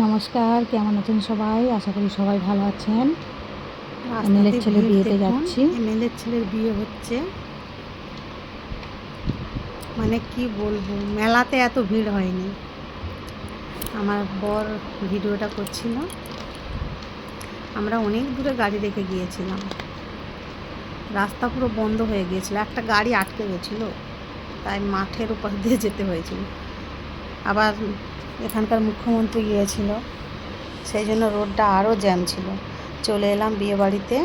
নমস্কার কেমন আছেন সবাই? আশা করি সবাই ভালো আছেন। এমএলএর ছেলে বিয়েতে যাচ্ছি। এমএলএর ছেলের বিয়ে হচ্ছে। মানে কি বলব মেলাতে এত ভিড় হয়নি। আমার বর ভিডিওটা করছিল। আমরা অনেক দূরে গাড়ি রেখে গিয়েছিলাম। রাস্তা পুরো বন্ধ হয়ে গিয়েছিল। একটা গাড়ি আটকে গেছিল। তাই মাঠের উপর দিয়ে যেতে হয়েছিল। আবার এখানকার মুখ্যমন্ত্রী গিয়েছিল। সেই জন্য রোডটা আরও জ্যাম ছিল। চলে এলাম বিয়েবাড়িতে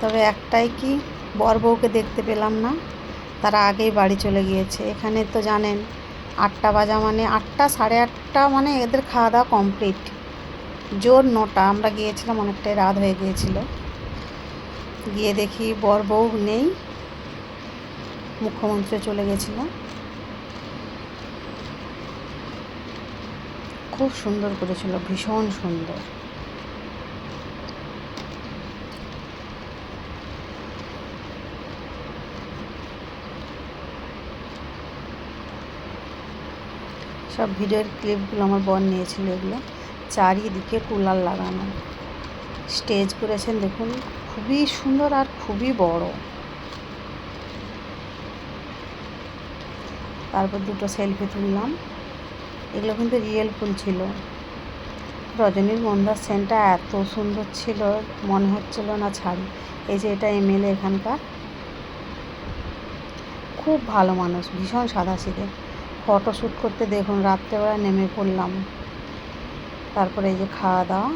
তবে একটাই কি, বর বউকে দেখতে পেলাম না। তারা আগেই বাড়ি চলে গিয়েছে। এখানে তো জানেন, আটটা বাজা মানে আটটা, সাড়ে আটটা মানে এদের খাওয়া দাওয়া কমপ্লিট। জোর নটা, আমরা গিয়েছিলাম অনেকটাই রাত হয়ে গিয়েছিল। গিয়ে দেখি বর বউ নেই। মুখ্যমন্ত্রী চলে গেছিল। খুব সুন্দর করেছিল, ভীষণ সুন্দর। সব ভিডিওর ক্লিপগুলো আমার বর নিয়েছিল এগুলো। চারিদিকে কুলার লাগানো। স্টেজ করেছেন, দেখুন, খুবই সুন্দর আর খুবই বড়। তারপর দুটো সেলফি তুললাম। এগুলো কিন্তু রিয়েল ফুল ছিল। রজনীর গন্ধার সেন্টটা এত সুন্দর ছিল, মনে হচ্ছিল না ছাড়ি। এই যে এটা এমএলএ এখানকার। খুব ভালো মানুষ, ভীষণ সাদাসিধে। ফটো শ্যুট করতে দেখুন, রাত্রেবেলা নেমে পড়লাম। তারপরে এই যে খাওয়া দাওয়া।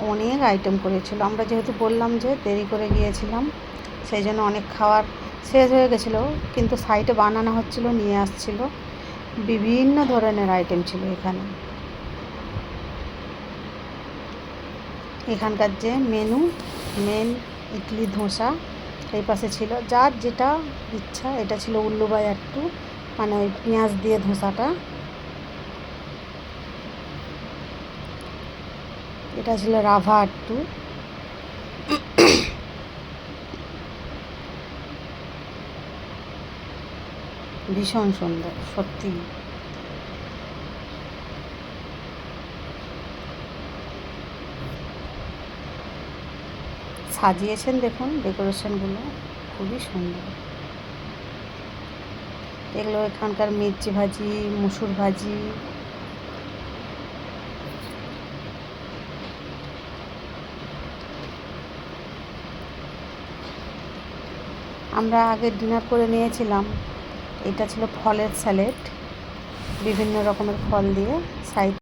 অনেক আইটেম করেছিল। আমরা যেহেতু বললাম যে দেরি করে গিয়েছিলাম, সেই জন্য অনেক খাবার শেষ হয়ে গেছিল, কিন্তু সাইডে বানানো হচ্ছিল, নিয়ে আসছিল। বিভিন্ন ধরনের আইটেম ছিল এখানে। এখানকার যে মেনু মেন ইডলি, ধোসা, এই পাশে ছিল। যার যেটা ইচ্ছা, এটা ছিল উল্লুবাই একটু মানে ওই পেঁয়াজ দিয়ে ধোসাটা। এটা ছিল রাভা একটু। ভীষণ সুন্দর, সত্যি। সাজিয়েছেন দেখুন, ডেকোরেশনগুলো খুবই সুন্দর। এগুলো এখানকার মির্চি ভাজি, মুসুর ভাজি। আমরা আগে ডিনার করে নিয়েছিলাম। এটা ছিল ফলের স্যালেড। বিভিন্ন রকমের ফল দিয়ে সাইড